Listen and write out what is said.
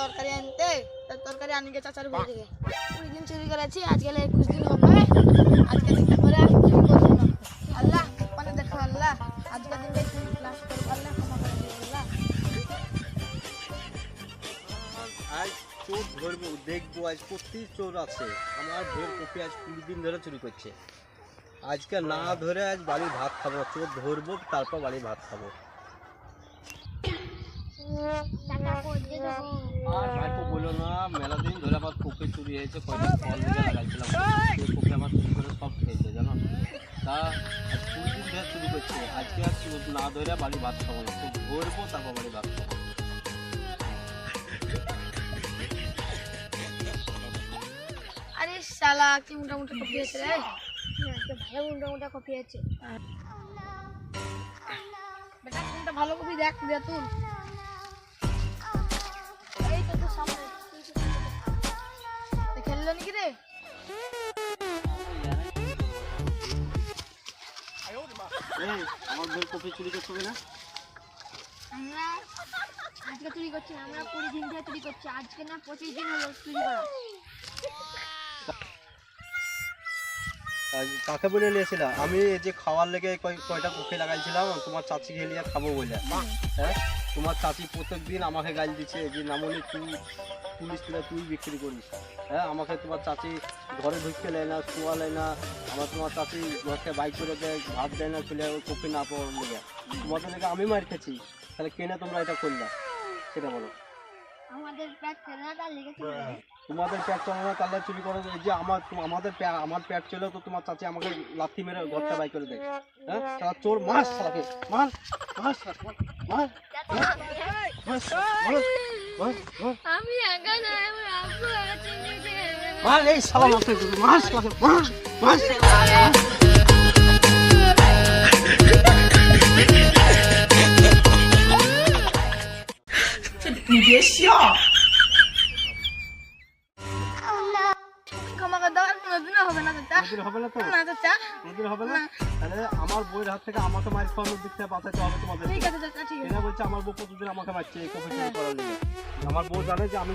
তরকারি আনতে তার তরকারি দিন চুরি করেছি, আজকে একুশ দিন আজ ধরবো, দেখব আজ প্রতি চোর আছে। আমার ভোর কপি আজ কুড়ি দিন ধরে চুরি করছে। আজকে না ধরে আজ বাড়ির ভাত খাব, চোর ধরবো, তারপর বাড়ির ভাত খাব। আর না, মেলা ধরে আমার কোপে চুরি হয়েছে, কয়টা ফল লাগাইছিলাম সেই কোপে আমার আজকে আর চোর না ধরে বাড়ি ভাত খাব আরে শালা, কি মোটামুটি কপি আছে রে? ভালো মোটা মোটা কপি আছে। বেটা ভালো কপি দেখ, দিয়ে তুল। আমার কপি চুরি করতে হবে না আমরা আজকে চুরি করছি আমরা কুড়ি দিন ধরে চুরি করছি। আজকে না পঁচিশ দিন হলো চুরি করা। কাকে বলে নিয়েছিলাম আমি এই যে খাওয়ার লেগে কয়- কয়টা কুকি লাগাইছিলাম তোমার চাচি খেলিয়া খাব বলে। হ্যাঁ? তোমার চাচি প্রত্যেক দিন আমাকে গাল দিচ্ছে যে নামনি তুই পুলিশ তুলে তুই বিক্রি করিস। হ্যাঁ আমাকে তোমার চাচি ঘরে ঢুকতে দেয় না শোয়া দেয় না আমার তোমার চাচি ঘরকে বাইক করে দেয় ভাত দেয় না ছেলে কপি না পাওয়ার লেগে তোমাদের লেগে আমি মার খেয়েছি তাহলে কেনে তোমরা এটা করলে? সেটা বলো। আমাদের না। তোমাদের প্যাট চলে না তাহলে চুরি করো এই যে আমার আমাদের আমার প্যাট চলে তো তোমার চাচি আমাকে লাথি মেরে ঘরটা বাই করে দেয়। হ্যাঁ তারা চোর মাস মার মার। শালাকে, মার মার মার মার মার মার আমি একা না আমার আব্বু আছে মার এই শালা মারতে মার শালাকে মার মার ক্ষমা হবে না তো? না চাচা কোনোদিন হবে না? তাহলে আমার বইয়ের হাত থেকে আমাকে মার খাওয়ানোর দিক থেকে বাঁচাতে হবে তোমাদের ঠিক আছে চাচা ঠিক আছে। এটা বলছে আমার বউ আমাকে মারছে এই কফি করার লেগে আমার বউ জানে যে আমি